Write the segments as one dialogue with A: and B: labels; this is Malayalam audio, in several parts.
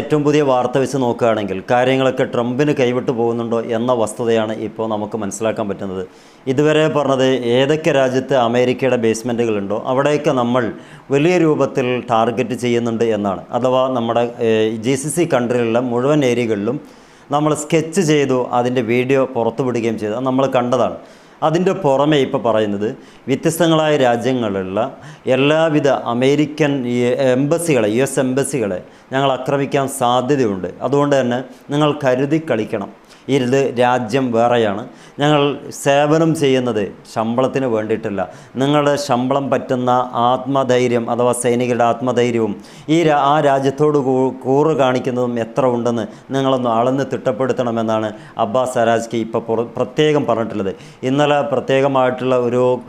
A: ഏറ്റവും പുതിയ വാർത്ത വെച്ച് നോക്കുകയാണെങ്കിൽ കാര്യങ്ങളൊക്കെ ട്രംപിന് കൈവിട്ടു പോകുന്നുണ്ടോ എന്ന വസ്തുതയാണ് ഇപ്പോൾ നമുക്ക് മനസ്സിലാക്കാൻ പറ്റുന്നത്. ഇതുവരെ പറഞ്ഞത് ഏതൊക്കെ രാജ്യത്ത് അമേരിക്കയുടെ ബേസ്മെന്റുകളുണ്ടോ അവിടെയൊക്കെ നമ്മൾ വലിയ രൂപത്തിൽ ടാർഗറ്റ് ചെയ്യുന്നുണ്ട് എന്നാണ്. അഥവാ നമ്മുടെ ജി സി സി കൺട്രിയിലുള്ള മുഴുവൻ ഏരിയകളിലും നമ്മൾ സ്കെച്ച് ചെയ്തു അതിന്റെ വീഡിയോ പുറത്തുവിടുകയും ചെയ്തു. നമ്മൾ കണ്ടതാണ്. അതിന്റെ പുറമെ ഇപ്പോൾ പറയുന്നത് വ്യത്യസ്തങ്ങളായ രാജ്യങ്ങളുള്ള എല്ലാവിധ അമേരിക്കൻ എംബസികളെ യു എസ് എംബസികളെ ഞങ്ങൾ ആക്രമിക്കാൻ സാധ്യതയുണ്ട്. അതുകൊണ്ട് തന്നെ നിങ്ങൾ കരുതി കളിക്കണം. ഇത് രാജ്യം വേറെയാണ്. ഞങ്ങൾ സേവനം ചെയ്യുന്നത് ശമ്പളത്തിന് വേണ്ടിയിട്ടല്ല. നിങ്ങളുടെ ശമ്പളം പറ്റുന്ന ആത്മധൈര്യം അഥവാ സൈനികരുടെ ആത്മധൈര്യവും ഈ ആ രാജ്യത്തോട് കൂറ് കാണിക്കുന്നതും എത്ര ഉണ്ടെന്ന് നിങ്ങളൊന്ന് അളന്ന് തിട്ടപ്പെടുത്തണമെന്നാണ് അബ്ബാസ് സരാജ്കി ഇപ്പോൾ പ്രത്യേകം പറഞ്ഞിട്ടുള്ളത്. ഇന്നലെ പ്രത്യേകമായിട്ടുള്ള ഒരു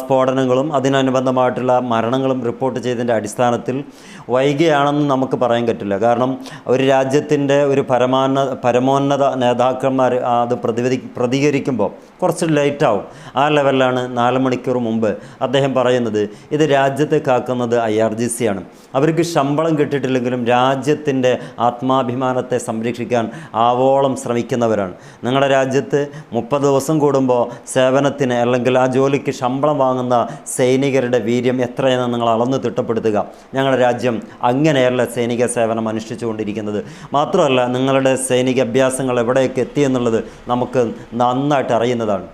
A: സ്ഫോടനങ്ങളും അതിനനുബന്ധമായിട്ടുള്ള മരണങ്ങളും റിപ്പോർട്ട് ചെയ്തതിന്റെ അടിസ്ഥാനത്തിൽ വൈകിയാണെന്ന് നമുക്ക് പറയാൻ പറ്റില്ല. കാരണം ഒരു രാജ്യത്തിന്റെ ഒരു പരമാന്ന പരമോന്നത നേതാക്കന്മാർ അത് പ്രതിവിധി പ്രതികരിക്കുമ്പോൾ കുറച്ച് ലേറ്റാവും. ആ ലെവലിലാണ് നാല് മണിക്കൂർ മുമ്പ് അദ്ദേഹം പറയുന്നത് ഇത് രാജ്യത്തെ കാക്കുന്നത് ഐ ആർ ജി സി ആണ്. അവർക്ക് ശമ്പളം കിട്ടിയിട്ടില്ലെങ്കിലും രാജ്യത്തിന്റെ ആത്മാഭിമാനത്തെ സംരക്ഷിക്കാൻ ആവോളം ശ്രമിക്കുന്നവരാണ്. നിങ്ങളുടെ രാജ്യത്ത് മുപ്പത് ദിവസം കൂടുമ്പോൾ സേവനത്തിന് അല്ലെങ്കിൽ ആ ജോലിക്ക് ശമ്പളം വാങ്ങുന്ന സൈനികരുടെ വീര്യം എത്രയെന്ന് നിങ്ങൾ അളന്ന് തിട്ടപ്പെടുത്തുക. ഞങ്ങളുടെ രാജ്യം അങ്ങനെയല്ല സൈനിക സേവനം അനുഷ്ഠിച്ചുകൊണ്ടിരിക്കുന്നത്. മാത്രമല്ല നിങ്ങളുടെ സൈനിക അഭ്യാസങ്ങൾ എവിടെയൊക്കെ എത്തിയെന്നുള്ളത് നമുക്ക് നന്നായിട്ട് അറിയുന്നതാണ്.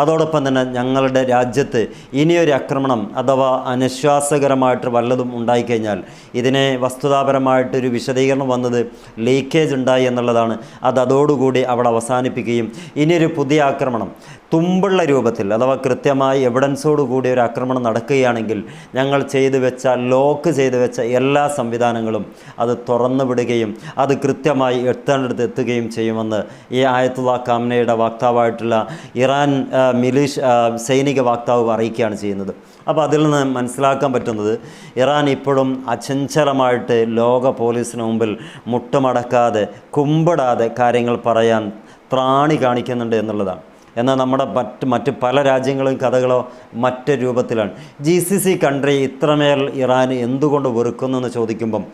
A: അതോടൊപ്പം തന്നെ ഞങ്ങളുടെ രാജ്യത്ത് ഇനിയൊരു ആക്രമണം അഥവാ അനിശ്വാസകരമായിട്ട് വല്ലതും ഉണ്ടായിക്കഴിഞ്ഞാൽ ഇതിനെ വസ്തുതാപരമായിട്ടൊരു വിശദീകരണം വന്നത് ലീക്കേജ് ഉണ്ടായി എന്നുള്ളതാണ്. അത് അതോടുകൂടി അവിടെ അവസാനിപ്പിക്കുകയും ഇനിയൊരു പുതിയ ആക്രമണം തുമ്പുള്ള രൂപത്തിൽ അഥവാ കൃത്യമായി എവിഡൻസോട് കൂടി ഒരു ആക്രമണം നടക്കുകയാണെങ്കിൽ ഞങ്ങൾ ചെയ്തു വെച്ച ലോക്ക് ചെയ്തു വെച്ച എല്ലാ സംവിധാനങ്ങളും അത് തുറന്നു വിടുകയും അത് കൃത്യമായി എത്തേണ്ടടുത്ത് എത്തുകയും ചെയ്യുമെന്ന് ഈ ആയത്തുള്ള കാംനയുടെ വക്താവായിട്ടുള്ള ഇറാൻ മിലിഷ് സൈനിക വക്താവ് അറിയിക്കുകയാണ് ചെയ്യുന്നത്. അപ്പോൾ അതിൽ നിന്ന് മനസ്സിലാക്കാൻ പറ്റുന്നത് ഇറാൻ ഇപ്പോഴും അചഞ്ചലമായിട്ട് ലോക പോലീസിന് മുമ്പിൽ മുട്ടുമടക്കാതെ കുമ്പിടാതെ കാര്യങ്ങൾ പറയാൻ ത്രാണി കാണിക്കുന്നുണ്ട് എന്നുള്ളതാണ്. എന്നാൽ നമ്മുടെ മറ്റ് മറ്റ് പല രാജ്യങ്ങളും കഥകളോ മറ്റ് രൂപത്തിലാണ്. ജി സി സി കൺട്രി ഇത്രമേൽ ഇറാൻ എന്തുകൊണ്ട് വെറുക്കുന്നു എന്ന് ചോദിക്കുമ്പം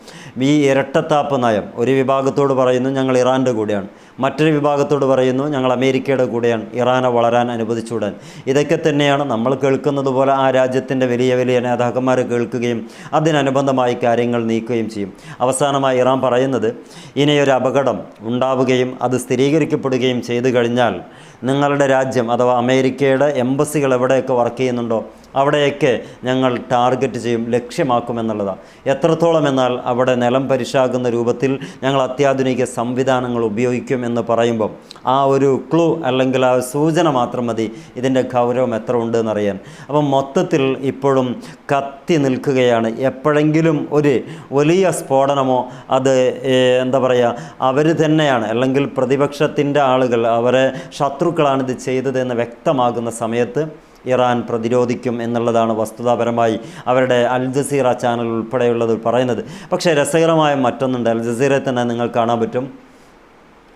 A: ഈ ഇരട്ടത്താപ്പ് നയം ഒരു വിഭാഗത്തോട് പറയുന്നു ഞങ്ങൾ ഇറാന്റെ കൂടെയാണ്. മറ്റൊരു വിഭാഗത്തോട് പറയുന്നു ഞങ്ങൾ അമേരിക്കയുടെ കൂടെയാണ്. ഇറാനെ വളരാൻ അനുവദിച്ചുവിടാൻ ഇതൊക്കെ തന്നെയാണ് നമ്മൾ കേൾക്കുന്നത് പോലെ ആ രാജ്യത്തിന്റെ വലിയ വലിയ നേതാക്കന്മാർ കേൾക്കുകയും അതിനനുബന്ധമായി കാര്യങ്ങൾ നീക്കുകയും ചെയ്യും. അവസാനമായി ഇറാൻ പറയുന്നത് ഇനിയൊരു അപകടം ഉണ്ടാവുകയും അത് സ്ഥിരീകരിക്കപ്പെടുകയും ചെയ്തു കഴിഞ്ഞാൽ നിങ്ങളുടെ രാജ്യം അഥവാ അമേരിക്കയുടെ എംബസികൾ എവിടെയൊക്കെ വർക്ക് ചെയ്യുന്നുണ്ടോ അവിടെയൊക്കെ ഞങ്ങൾ ടാർഗറ്റ് ചെയ്യും ലക്ഷ്യമാക്കുമെന്നുള്ളതാണ് എത്രത്തോളം എന്നാൽ അവിടെ നിലം പരിശാകുന്ന രൂപത്തിൽ ഞങ്ങൾ അത്യാധുനിക സംവിധാനങ്ങൾ ഉപയോഗിക്കും എന്ന് പറയുമ്പം ആ ഒരു ക്ലൂ അല്ലെങ്കിൽ ആ സൂചന മാത്രം മതി ഇതിന്റെ ഗൗരവം എത്ര ഉണ്ട് എന്നറിയാൻ അപ്പം മൊത്തത്തിൽ ഇപ്പോഴും കത്തി നിൽക്കുകയാണ്. എപ്പോഴെങ്കിലും ഒരു വലിയ സ്ഫോടനമോ അത് എന്താ പറയുക അവർ തന്നെയാണ്. അല്ലെങ്കിൽ പ്രതിപക്ഷത്തിന്റെ ആളുകൾ അവരെ ശത്രുക്കളാണ് ഇത് ചെയ്തതെന്ന് വ്യക്തമാകുന്ന സമയത്ത് ഇറാൻ പ്രതിരോധിക്കും എന്നുള്ളതാണ് വസ്തുതാപരമായി അവരുടെ അൽ ജസീറ ചാനൽ ഉൾപ്പെടെയുള്ളത് പറയുന്നത്. പക്ഷേ രസകരമായ മറ്റൊന്നുണ്ട്. അൽ ജസീറയെ തന്നെ നിങ്ങൾ കാണാൻ പറ്റും.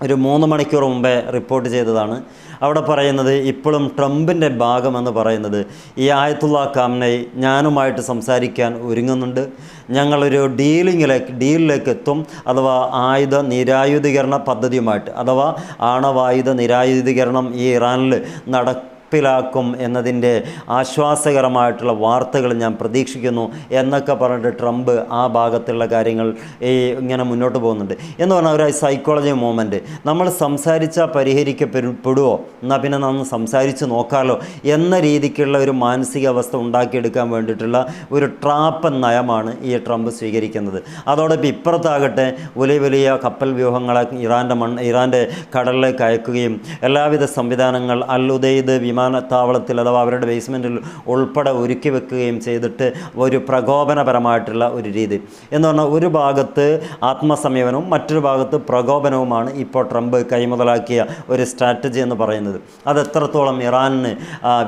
A: ഒരു മൂന്ന് മണിക്കൂർ മുമ്പേ റിപ്പോർട്ട് ചെയ്തതാണ്. അവിടെ പറയുന്നത് ഇപ്പോഴും ട്രംപിന്റെ ഭാഗമെന്ന് പറയുന്നത് ഈ ആയത്തുള്ള കാമനെ ഞാനുമായിട്ട് സംസാരിക്കാൻ ഒരുങ്ങുന്നുണ്ട്. ഞങ്ങളൊരു ഡീലിങ്ങിലേക്ക് ഡീലിലേക്ക് എത്തും. അഥവാ ആയുധ നിരായുധീകരണ പദ്ധതിയുമായിട്ട് അഥവാ ആണവായുധ നിരായുധീകരണം ഈ ഇറാനിൽ നട നടപ്പിലാക്കും എന്നതിന്റെ ആശ്വാസകരമായിട്ടുള്ള വാർത്തകൾ ഞാൻ പ്രതീക്ഷിക്കുന്നു എന്നൊക്കെ പറഞ്ഞിട്ട് ട്രംപ് ആ ഭാഗത്തുള്ള കാര്യങ്ങൾ ഈ ഇങ്ങനെ മുന്നോട്ട് പോകുന്നുണ്ട്. എന്ന് പറഞ്ഞാൽ ഒരു സൈക്കോളജി മൂമെന്റ് നമ്മൾ സംസാരിച്ചാൽ പരിഹരിക്കപ്പെടുവോ? എന്നാൽ പിന്നെ നമ്മൾ സംസാരിച്ച് നോക്കാമല്ലോ എന്ന രീതിക്കുള്ള ഒരു മാനസികാവസ്ഥ ഉണ്ടാക്കിയെടുക്കാൻ വേണ്ടിയിട്ടുള്ള ഒരു ട്രാപ്പ് നയമാണ് ഈ ട്രംപ് സ്വീകരിക്കുന്നത്. അതോടൊപ്പം ഇപ്പുറത്താകട്ടെ വലിയ വലിയ കപ്പൽ വ്യൂഹങ്ങളെ ഇറാന്റെ മണ്ണ് ഇറാന്റെ കടലിലേക്ക് അയക്കുകയും എല്ലാവിധ സംവിധാനങ്ങൾ അൽ ഉദയ്ദ് വിമാനത്താവളത്തിൽ അഥവാ അവരുടെ ബേസ്മെന്റിൽ ഉൾപ്പെടെ ഒരുക്കി വെക്കുകയും ചെയ്തിട്ട് ഒരു പ്രകോപനപരമായിട്ടുള്ള ഒരു രീതി. എന്ന് പറഞ്ഞാൽ ഒരു ഭാഗത്ത് ആത്മസമീപനവും മറ്റൊരു ഭാഗത്ത് പ്രകോപനവുമാണ് ഇപ്പോൾ ട്രംപ് കൈമുതലാക്കിയ ഒരു സ്ട്രാറ്റജി എന്ന് പറയുന്നത്. അത് എത്രത്തോളം ഇറാനിന്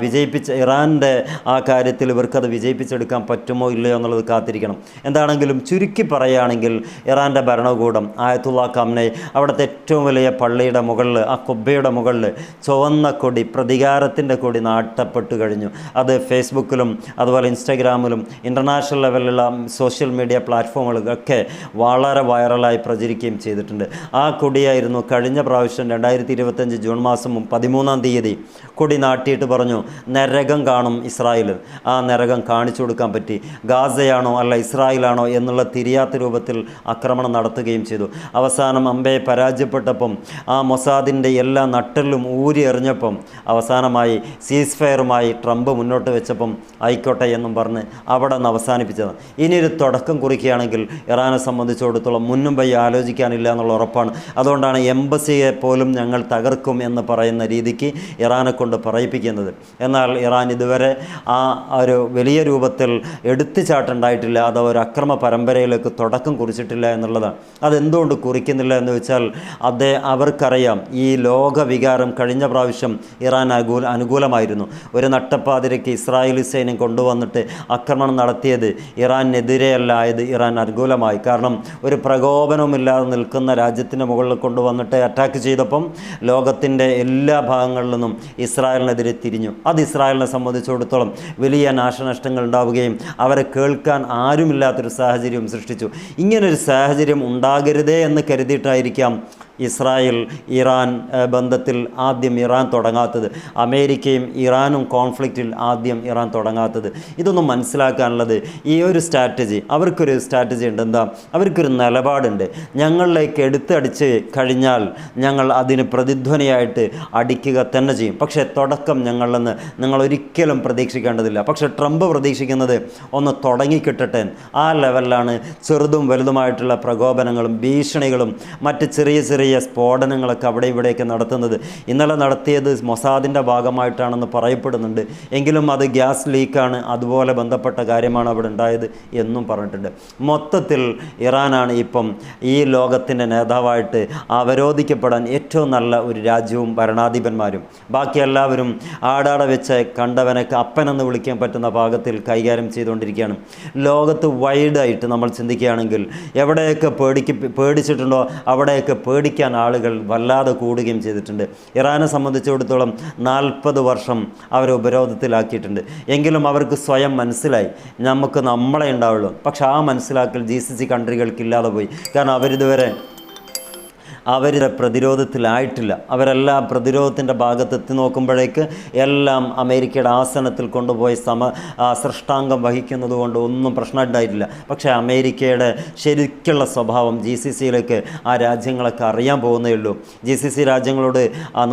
A: വിജയിപ്പിച്ച് ഇറാന്റെ ആ കാര്യത്തിൽ ഇവർക്കത് വിജയിപ്പിച്ചെടുക്കാൻ പറ്റുമോ ഇല്ലയോ എന്നുള്ളത് കാത്തിരിക്കണം. എന്താണെങ്കിലും ചുരുക്കി പറയുകയാണെങ്കിൽ ഇറാന്റെ ഭരണകൂടം ആയത്തുള്ള കമ്നെ അവിടുത്തെ ഏറ്റവും വലിയ പള്ളിയുടെ മുകളിൽ ആ കൊബ്ബയുടെ മുകളിൽ ചുവന്ന കൊടി പ്രതികാരത്തിന്റെ യുദ്ധത്തിന്റെ കൂടി നാട്ടപ്പെട്ടു കഴിഞ്ഞു. അത് ഫേസ്ബുക്കിലും അതുപോലെ ഇൻസ്റ്റാഗ്രാമിലും ഇന്റർനാഷണൽ ലെവലിലുള്ള സോഷ്യൽ മീഡിയ പ്ലാറ്റ്ഫോമുകളൊക്കെ വളരെ വൈറലായി പ്രചരിക്കുകയും ചെയ്തിട്ടുണ്ട്. ആ കൊടിയായിരുന്നു കഴിഞ്ഞ പ്രാവശ്യം രണ്ടായിരത്തി ഇരുപത്തഞ്ച് ജൂൺ മാസം പതിമൂന്നാം തീയതി കൊടി നാട്ടിയിട്ട് പറഞ്ഞു നരകം കാണും ഇസ്രായേൽ ആ നരകം കാണിച്ചു കൊടുക്കാൻ പറ്റി. ഗാസയാണോ അല്ല ഇസ്രായേലാണോ എന്നുള്ള തിരിയാത്ത രൂപത്തിൽ ആക്രമണം നടത്തുകയും ചെയ്തു. അവസാനം അമ്പയെ പരാജയപ്പെട്ടപ്പം ആ മൊസാദിന്റെ എല്ലാ നട്ടലും ഊരി എറിഞ്ഞപ്പം അവസാനമായി സീസ് ഫയറുമായി ട്രംപ് മുന്നോട്ട് വെച്ചപ്പം ആയിക്കോട്ടെ എന്നും പറഞ്ഞ് അവിടെ നിന്ന് അവസാനിപ്പിച്ചത്. ഇനി തുടക്കം കുറിക്കുകയാണെങ്കിൽ ഇറാനെ സംബന്ധിച്ചിടത്തോളം മുന്നും വഴി ആലോചിക്കാനില്ല എന്നുള്ള ഉറപ്പാണ്. അതുകൊണ്ടാണ് എംബസിയെ പോലും ഞങ്ങൾ തകർക്കും എന്ന് പറയുന്ന രീതിക്ക് ഇറാനെ കൊണ്ട് പറയിപ്പിക്കുന്നത്. എന്നാൽ ഇറാൻ ഇതുവരെ ആ ഒരു വലിയ രൂപത്തിൽ എടുത്തുചാട്ടുണ്ടായിട്ടില്ല അത് ഒരു അക്രമ പരമ്പരയിലേക്ക് തുടക്കം കുറിച്ചിട്ടില്ല എന്നുള്ളതാണ്. അതെന്തുകൊണ്ട് കുറിക്കുന്നില്ല എന്ന് വെച്ചാൽ അതേ അവർക്കറിയാം. ഈ ലോകവികാരം കഴിഞ്ഞ പ്രാവശ്യം ഇറാൻ അനുകൂലമായിരുന്നു. ഒരു നട്ടപ്പാതിരയ്ക്ക് ഇസ്രായേലി സൈന്യം കൊണ്ടുവന്നിട്ട് ആക്രമണം നടത്തിയത് ഇറാനെതിരെയല്ല ആയത് ഇറാൻ അനുകൂലമായി. കാരണം ഒരു പ്രകോപനവുമില്ലാതെ നിൽക്കുന്ന രാജ്യത്തിന്റെ മുകളിൽ കൊണ്ടുവന്നിട്ട് അറ്റാക്ക് ചെയ്തപ്പം ലോകത്തിന്റെ എല്ലാ ഭാഗങ്ങളിൽ നിന്നും ഇസ്രായേലിനെതിരെ തിരിഞ്ഞു. അത് ഇസ്രായേലിനെ സംബന്ധിച്ചിടത്തോളം വലിയ നാശനഷ്ടങ്ങൾ ഉണ്ടാവുകയും അവരെ കേൾക്കാൻ ആരുമില്ലാത്തൊരു സാഹചര്യം സൃഷ്ടിച്ചു. ഇങ്ങനൊരു സാഹചര്യം ഉണ്ടാകരുതേ എന്ന് കരുതിയിട്ടായിരിക്കാം ഇസ്രായേൽ ഇറാൻ ബന്ധത്തിൽ ആദ്യം ഇറാൻ തുടങ്ങാത്തത്. അമേരിക്കയും ഇറാനും കോൺഫ്ലിക്റ്റിൽ ആദ്യം ഇറാൻ തുടങ്ങാത്തത്. ഇതൊന്നും മനസ്സിലാക്കാനുള്ളത് ഈ ഒരു സ്ട്രാറ്റജി അവർക്കൊരു സ്ട്രാറ്റജി ഉണ്ട് എന്താ അവർക്കൊരു നിലപാടുണ്ട്. ഞങ്ങളിലേക്ക് എടുത്തടിച്ച് കഴിഞ്ഞാൽ ഞങ്ങൾ അതിന് പ്രതിധ്വനിയായിട്ട് അടിക്കുക തന്നെ ചെയ്യും. പക്ഷേ തുടക്കം ഞങ്ങളെന്ന് നിങ്ങൾ ഒരിക്കലും പ്രതീക്ഷിക്കേണ്ടതില്ല. പക്ഷേ ട്രംപ് പ്രതീക്ഷിക്കുന്നത് ഒന്ന് തുടങ്ങിക്കിട്ടട്ടെ. ആ ലെവലിലാണ് ചെറുതും വലുതുമായിട്ടുള്ള പ്രകോപനങ്ങളും ഭീഷണികളും മറ്റ് ചെറിയ ചെറിയ സ്ഫോടനങ്ങളൊക്കെ അവിടെ ഇവിടെയൊക്കെ നടത്തുന്നത്. ഇന്നലെ നടത്തിയത് മൊസാദിന്റെ ഭാഗമായിട്ടാണെന്ന് പറയപ്പെടുന്നുണ്ട്. എങ്കിലും അത് ഗ്യാസ് ലീക്കാണ്. അതുപോലെ ബന്ധപ്പെട്ട കാര്യമാണ് അവിടെ ഉണ്ടായത് എന്നും പറഞ്ഞിട്ടുണ്ട്. മൊത്തത്തിൽ ഇറാനാണ് ഇപ്പം ഈ ലോകത്തിന്റെ നേതാവായിട്ട് അവരോധിക്കപ്പെടാൻ ഏറ്റവും നല്ല ഒരു രാജ്യവും ഭരണാധിപന്മാരും. ബാക്കി എല്ലാവരും ആടാടെ വെച്ച് കണ്ടവനൊക്കെ അപ്പനെന്ന് വിളിക്കാൻ പറ്റുന്ന ഭാഗത്തിൽ കൈകാര്യം ചെയ്തുകൊണ്ടിരിക്കുകയാണ്. ലോകത്ത് വൈഡായിട്ട് നമ്മൾ ചിന്തിക്കുകയാണെങ്കിൽ എവിടെയൊക്കെ പേടിക്ക് പേടിച്ചിട്ടുണ്ടോ? അവിടെയൊക്കെ പേടിക്കാൻ ആളുകൾ വല്ലാതെ കൂടുകയും ചെയ്തിട്ടുണ്ട്. ഇറാനെ സംബന്ധിച്ചിടത്തോളം നാൽപ്പത് വർഷം അവരെ ഉപരോധത്തിലാക്കിയിട്ടുണ്ട്. എങ്കിലും അവർക്ക് സ്വയം മനസ്സിലായി. നമുക്ക് നമ്മളെ ഉണ്ടാവുള്ളൂ. പക്ഷെ ആ മനസ്സിലാക്കൽ ജി സി സി കൺട്രികൾക്ക് ഇല്ലാതെ പോയി. കാരണം അവരിതുവരെ അവരുടെ പ്രതിരോധത്തിലായിട്ടില്ല. അവരെല്ലാം പ്രതിരോധത്തിന്റെ ഭാഗത്ത് എത്തി നോക്കുമ്പോഴേക്ക് എല്ലാം അമേരിക്കയുടെ ആസനത്തിൽ കൊണ്ടുപോയി സമ സൃഷ്ടാംഗം വഹിക്കുന്നത് കൊണ്ട് ഒന്നും പ്രശ്നമുണ്ടായിട്ടില്ല. പക്ഷേ അമേരിക്കയുടെ ശരിക്കുള്ള സ്വഭാവം ജി സി സിയിലേക്ക് ആ രാജ്യങ്ങളൊക്കെ അറിയാൻ പോകുന്നേ ഉള്ളൂ. ജി സി സി രാജ്യങ്ങളോട്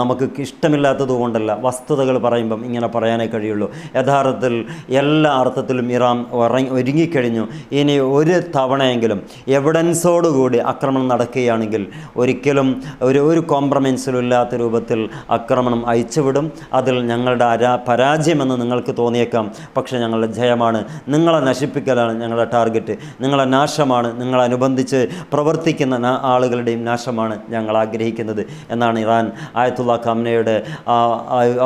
A: നമുക്ക് ഇഷ്ടമില്ലാത്തത് കൊണ്ടല്ല വസ്തുതകൾ പറയുമ്പം ഇങ്ങനെ പറയാനേ കഴിയുള്ളൂ. യഥാർത്ഥത്തിൽ എല്ലാ അർത്ഥത്തിലും ഇറാൻ ഉറങ്ങി ഒരുങ്ങിക്കഴിഞ്ഞു. ഇനി ഒരു തവണയെങ്കിലും എവിഡൻസോടുകൂടി ആക്രമണം നടക്കുകയാണെങ്കിൽ ഒരിക്കലും ഒരു ഒരു കോംപ്രമൈസിലും ഇല്ലാത്ത രൂപത്തിൽ ആക്രമണം അയച്ചുവിടും. അതിൽ ഞങ്ങളുടെ അരാ പരാജയമെന്ന് നിങ്ങൾക്ക് തോന്നിയേക്കാം. പക്ഷേ ഞങ്ങളുടെ ജയമാണ്. നിങ്ങളെ നശിപ്പിക്കലാണ് ഞങ്ങളുടെ ടാർഗറ്റ് നിങ്ങളെ നാശമാണ്. നിങ്ങളനുബന്ധിച്ച് പ്രവർത്തിക്കുന്ന ആളുകളുടെയും നാശമാണ് ഞങ്ങൾ ആഗ്രഹിക്കുന്നത് എന്നാണ് ഇറാൻ ആയത്തുള്ള ഖാംനയുടെ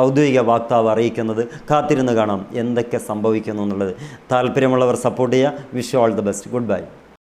A: ഔദ്യോഗിക വാക്താവ് അറിയിക്കുന്നത്. കാത്തിരുന്ന് കാണാം എന്തൊക്കെ സംഭവിക്കുന്നു എന്നുള്ളത്. താല്പര്യമുള്ളവർ സപ്പോർട്ട് ചെയ്യുക. Wish all the best good bye